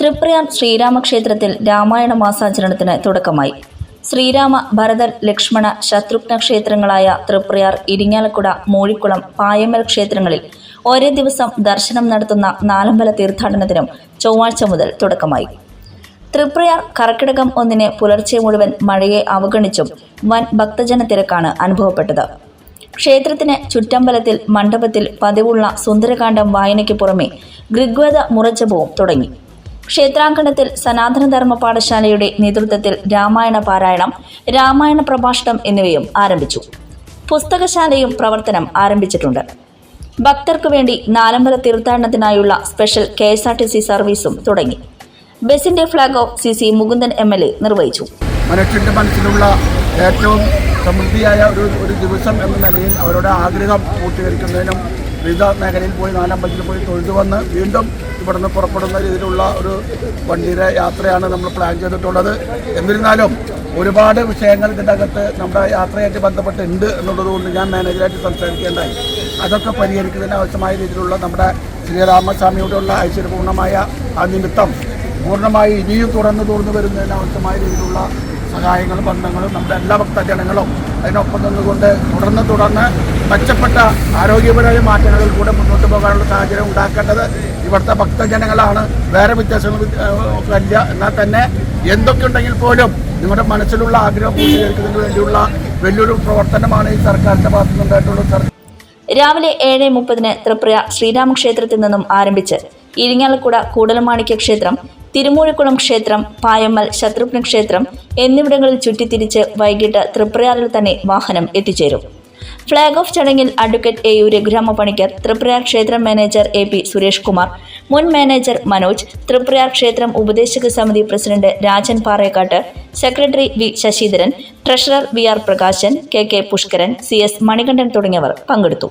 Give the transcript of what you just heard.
തൃപ്രയാർ ശ്രീരാമക്ഷേത്രത്തിൽ രാമായണ മാസാചരണത്തിന് തുടക്കമായി. ശ്രീരാമ ഭരത ലക്ഷ്മണ ശത്രുഘ്ന ക്ഷേത്രങ്ങളായ തൃപ്രയാർ ഇരിങ്ങാലക്കുട മൂഴിക്കുളം പായമ്മൽ ക്ഷേത്രങ്ങളിൽ ഒരേ ദിവസം ദർശനം നടത്തുന്ന നാലമ്പല തീർത്ഥാടനത്തിനും ചൊവ്വാഴ്ച മുതൽ തുടക്കമായി. തൃപ്രയാർ കർക്കിടകം ഒന്നിന് പുലർച്ചെ മുഴുവൻ മഴയെ അവഗണിച്ചും വൻ ഭക്തജന തിരക്കാണ് അനുഭവപ്പെട്ടത്. ക്ഷേത്രത്തിന് ചുറ്റമ്പലത്തിൽ മണ്ഡപത്തിൽ പതിവുള്ള സുന്ദരകാന്ഡം വായനയ്ക്ക് പുറമെ ഋഗ്വേദ മുറജപവും തുടങ്ങി. ക്ഷേത്രാങ്കണത്തിൽ സനാതനധർമ്മ പാഠശാലയുടെ നേതൃത്വത്തിൽ രാമായണ പാരായണം രാമായണ പ്രഭാഷണം എന്നിവയും ആരംഭിച്ചു. പുസ്തകശാലയും പ്രവർത്തനം ആരംഭിച്ചിട്ടുണ്ട്. ഭക്തർക്കു വേണ്ടി നാലമ്പല തീർത്ഥാടനത്തിനായുള്ള special K S R T C സർവീസും തുടങ്ങി. ബസിന്റെ flag off C C Mukundan M L A നിർവഹിച്ചു. മനുഷ്യന്റെ മനസ്സിലുള്ള ഏറ്റവും സമൃദ്ധിയായ ഒരു ഒരു ദിവസം എന്ന നിലയിൽ അവരുടെ ആഗ്രഹം പൂർത്തീകരിക്കുന്നതിനും വിവിധ മേഖലയിൽ പോയി നാലമ്പലത്തിൽ പോയി തൊഴുതു വന്ന് വീണ്ടും ഇവിടുന്ന് പുറപ്പെടുന്ന രീതിയിലുള്ള ഒരു വണ്ടിയുടെ യാത്രയാണ് നമ്മൾ പ്ലാൻ ചെയ്തിട്ടുള്ളത്. എന്നിരുന്നാലും ഒരുപാട് വിഷയങ്ങൾ ഇതിന്റെ അകത്ത് നമ്മുടെ യാത്രയായിട്ട് ബന്ധപ്പെട്ടുണ്ട് എന്നുള്ളതുകൊണ്ട് ഞാൻ മാനേജറായിട്ട് സംസാരിക്കേണ്ടായി. അതൊക്കെ പരിഹരിക്കുന്നതിന് ആവശ്യമായ രീതിയിലുള്ള നമ്മുടെ ശ്രീരാമസ്വാമിയോടുള്ള ഐശ്വര്യപൂർണമായ ആ നിമിത്തം പൂർണമായി ഇനിയും തുറന്നു തുറന്നു വരുന്നതിന് ആവശ്യമായ രീതിയിലുള്ള സഹായങ്ങളും ബന്ധങ്ങളും നമ്മുടെ എല്ലാ ഭക്തജനങ്ങളും അതിനൊപ്പം നിന്നുകൊണ്ട് തുടർന്ന് തുടർന്ന് മെച്ചപ്പെട്ട ആരോഗ്യപരമായ മാറ്റങ്ങളിൽ കൂടെ മുന്നോട്ട് പോകാനുള്ള സാഹചര്യം ഉണ്ടാക്കേണ്ടത് ഇവിടുത്തെ ഭക്തജനങ്ങളാണ് വേറെ വ്യത്യാസങ്ങൾ അല്ല എന്നാൽ തന്നെ എന്തൊക്കെ ഉണ്ടെങ്കിൽ പോലും നിങ്ങളുടെ മനസ്സിലുള്ള ആഗ്രഹം പൂർത്തീകരിക്കുന്നതിന് വേണ്ടിയുള്ള വലിയൊരു പ്രവർത്തനമാണ് ഈ സർക്കാരിന്റെ ഭാഗത്തു നിന്നുണ്ടായിട്ടുള്ളത് രാവിലെ ഏഴ് മുപ്പതിന് തൃപ്രയ ശ്രീരാമക്ഷേത്രത്തിൽ നിന്നും ആരംഭിച്ച് ഇരിങ്ങാലക്കുട കൂടലമാണിക്യ ക്ഷേത്രം തിരുമൂഴിക്കുളം ക്ഷേത്രം പായമ്മൽ ശത്രുഘ്ന ക്ഷേത്രം എന്നിവിടങ്ങളിൽ ചുറ്റിത്തിരിച്ച് വൈകിട്ട് തൃപ്രയാറിൽ തന്നെ വാഹനം എത്തിച്ചേരും. ഫ്ളാഗ് ഓഫ് ചടങ്ങിൽ advocate A U Raghurama Panicker Triprayar ക്ഷേത്രം manager A P Suresh Kumar മുൻ മാനേജർ മനോജ് തൃപ്രയാർ ക്ഷേത്രം ഉപദേശക സമിതി president Rajan Parekkattu secretary V Sasidharan treasurer V R Prakashan K K Pushkaran C S Manikandan തുടങ്ങിയവർ പങ്കെടുത്തു.